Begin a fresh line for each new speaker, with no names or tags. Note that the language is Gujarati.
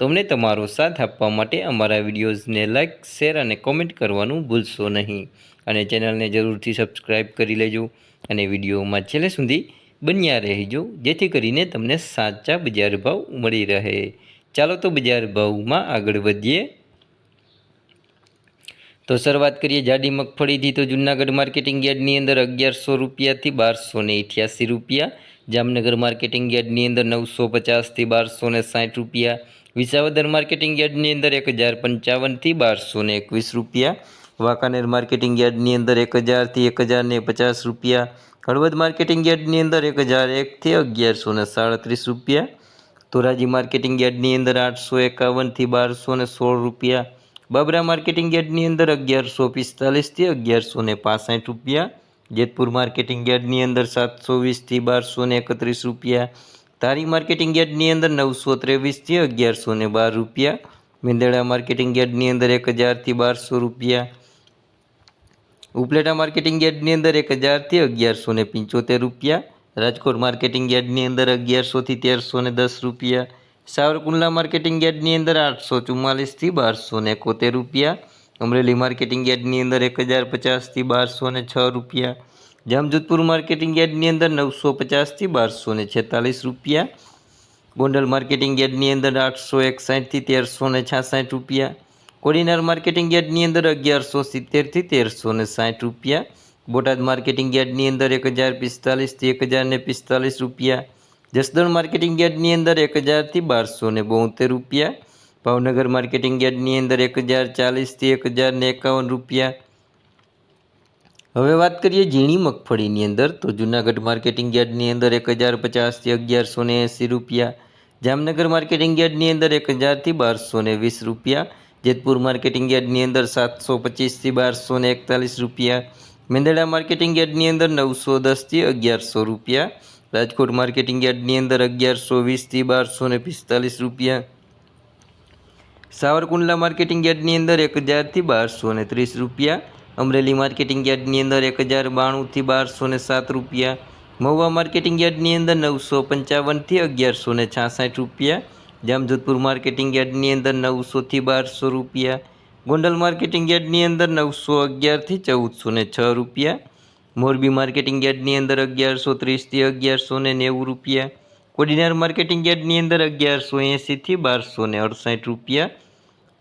તો અમને તમારો સાથ આપવા માટે અમારા વિડીયોઝને લાઇક શેર અને કોમેન્ટ કરવાનું ભૂલશો નહીં. અને ચેનલને જરૂરથી સબસ્ક્રાઈબ કરી લેજો અને વિડીયોમાં છેલ્લે સુધી બન્યા રહેજો, જેથી કરીને તમને સાચા બજાર ભાવ મળી રહે. ચાલો તો બજાર ભાવમાં આગળ વધીએ. તો શરૂઆત કરીએ જાડી મગફળીથી. તો જુનાગઢ માર્કેટિંગ યાર્ડની અંદર અગિયારસો રૂપિયાથી બારસો ને રૂપિયા. જામનગર માર્કેટિંગ યાર્ડની અંદર નવસો પચાસથી બારસો ને સાઠ રૂપિયા. વિસાવદર માર્કેટિંગ યાર્ડની અંદર એક હજાર પંચાવનથી બારસો ને એકવીસ રૂપિયા, વાંકાનેર માર્કેટિંગ યાર્ડની અંદર એક હજારથી એક હજાર ને પચાસ રૂપિયા, હળવદ માર્કેટિંગ યાર્ડની અંદર એક હજાર એકથી અગિયારસો ને સાડત્રીસ રૂપિયા, ધોરાજી માર્કેટિંગ યાર્ડની અંદર આઠસો એકાવનથી બારસો ને સોળ રૂપિયા, બાબરા માર્કેટિંગ યાર્ડની અંદર અગિયારસો પિસ્તાલીસથી અગિયારસો ને પાસઠ રૂપિયા, જેતપુર માર્કેટિંગ યાર્ડની અંદર સાતસો વીસથી બારસો ને એકત્રીસ રૂપિયા ધારી માર્કેટિંગ યાર્ડની અંદર નવસો ત્રેવીસથી અગિયારસો ને બાર રૂપિયા. મિંદેડા માર્કેટિંગ યાર્ડની અંદર એક હજારથી બારસો રૂપિયા. ઉપલેટા માર્કેટિંગ યાર્ડની અંદર એક હજારથી અગિયારસો ને પંચોતેર રૂપિયા. રાજકોટ માર્કેટિંગ યાર્ડની અંદર અગિયારસોથી તેરસો ને દસ રૂપિયા. સાવરકુંડલા માર્કેટિંગ યાર્ડની અંદર આઠસો ચુમ્માલીસથી બારસો ને એકોતેર રૂપિયા. અમરેલી માર્કેટિંગ યાર્ડની અંદર એક હજાર પચાસથી બારસો ને છ રૂપિયા. જામજોધપુર માર્કેટિંગ યાર્ડની અંદર નવસો પચાસથી બારસો ને છેતાલીસ રૂપિયા. ગોંડલ માર્કેટિંગ યાર્ડની અંદર આઠસો એકસાઠથી તેરસો ને છાસઠ રૂપિયા. કોડીનાર માર્કેટિંગ યાર્ડની અંદર અગિયારસો સિત્તેરથી તેરસો ને સાઠ રૂપિયા. બોટાદ માર્કેટિંગ યાર્ડની અંદર એક હજાર પિસ્તાલીસથી એક હજાર ને પિસ્તાલીસ રૂપિયા. જસદણ માર્કેટિંગ યાર્ડની અંદર એક હજારથી બારસો ને બોતેર રૂપિયા. ભાવનગર માર્કેટિંગ યાર્ડની અંદર એક હજાર ચાલીસથી એક હજાર ને એકાવન રૂપિયા. હવે વાત કરીએ ઝીણી મગફળીની અંદર. તો જૂનાગઢ માર્કેટિંગ યાર્ડની અંદર એક હજાર પચાસથી અગિયારસો ને એંસી રૂપિયા. જામનગર માર્કેટિંગ યાર્ડની અંદર એક હજારથી બારસો ને વીસ રૂપિયા. જેતપુર માર્કેટિંગ યાર્ડની અંદર સાતસો પચીસથી બારસો ને એકતાલીસ રૂપિયા. મેંદડા માર્કેટિંગ યાર્ડની અંદર નવસો દસથી અગિયારસો રૂપિયા. રાજકોટ માર્કેટિંગ યાર્ડની અંદર અગિયારસો વીસથી બારસો ને પિસ્તાલીસ રૂપિયા. સાવરકુંડલા માર્કેટિંગ યાર્ડની અંદર એક હજારથી બારસો ને ત્રીસ રૂપિયા. અમરેલી માર્કેટિંગ યાર્ડની અંદર એક હજાર બાણુંથી બારસો ને સાત રૂપિયા, મહુવા માર્કેટિંગ યાર્ડની અંદર નવસો પંચાવનથી અગિયારસો ને છાસઠ રૂપિયા, જામજોધપુર માર્કેટિંગ યાર્ડની અંદર નવસોથી બારસો રૂપિયા, ગોંડલ માર્કેટિંગ યાર્ડની અંદર નવસો અગિયારથી ચૌદસો ને છ રૂપિયા, મોરબી માર્કેટિંગ યાર્ડની અંદર અગિયારસો ત્રીસથી અગિયારસો ને નેવું રૂપિયા, કોડીનાર માર્કેટિંગ યાર્ડની અંદર અગિયારસો એંસીથી બારસો ને અડસઠ રૂપિયા